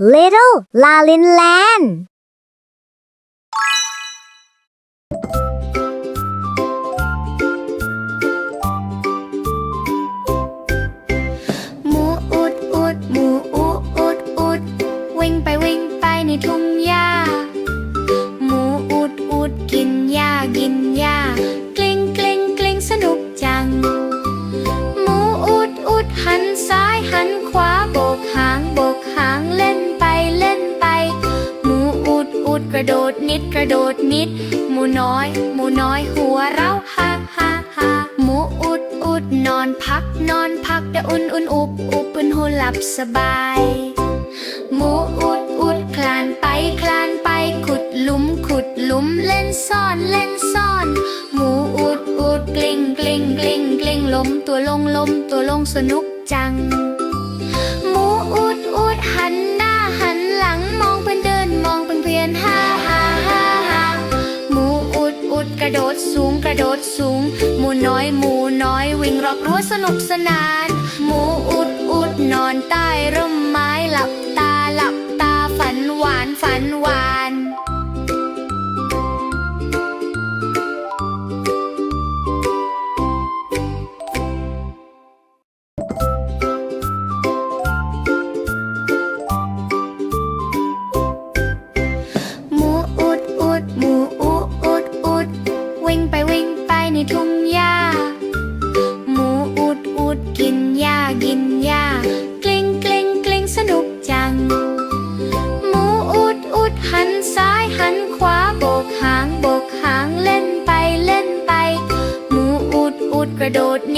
Little Lalin Land หมูอุดอุดหมูอุอุดอุดวิ่งไปวิ่งไปในทุ่งหญ้า หมูอุดอุดกินหญ้ากินหญ้ากลิ้งกลิ้งกลิ้งสนุกจัง หมูอุดอุดหันซ้ายหันขวาโบกหางโบกหางเล่น ระโดดนิดกระโดดนิด หมูน้อย หมูน้อยหัวเราฮ่าฮ่าฮ่าหมูอุดอุดนอนพักนอนพักแต่อุ่นอุ่นอุบอุบเป็นหูหลับสบาย หมูอุดอุดคลานไปคลานไปขุดหลุมขุดหลุมเล่นซ่อนเล่นซ่อน หมูอุดอุดกลิ้งกลิ้งกลิ้งกลิ้งล้มตัวลงล้มตัวลงสนุกจัง หมูอุดอุดหันหน้าหันหลังมอง ระโดดสูงกระโดดสูง หมูน้อยหมูน้อยวิ่งรอบรั้วสนุกสนาน หมูอุดอุดนอนใต้ร่มไม้หลับตาหลับตาฝันหวานฝันหวาน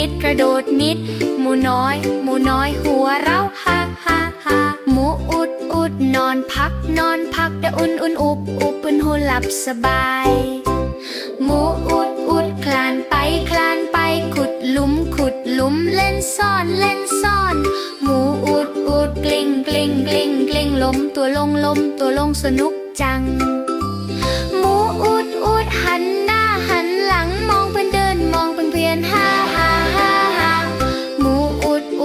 นิดกระโดดนิด หมูน้อย หมูน้อยหัวเราฮ่าฮ่าฮ่าหมูอุดอุดนอนพักนอนพักแต่อุ่นอุ่นอุบอุบเป็นหูหลับสบาย หมูอุดอุดคลานไปคลานไปขุดลุมขุดลุมเล่นซ่อนเล่นซ่อน หมูอุดอุดกลิ้งกลิ้งกลิ้งกลิ้งล้มตัวลงล้มตัวลงสนุกจัง หมูอุดอุดหัน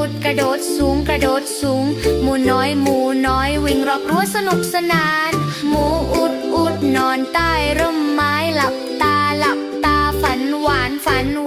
ดกระโดดสูงกระโดดสูง หมูน้อยหมูน้อยวิ่งรอบรั้วสนุกสนาน หมูอุดอุดนอนใต้ร่มไม้หลับตาหลับตาฝันหวานฝันหวาน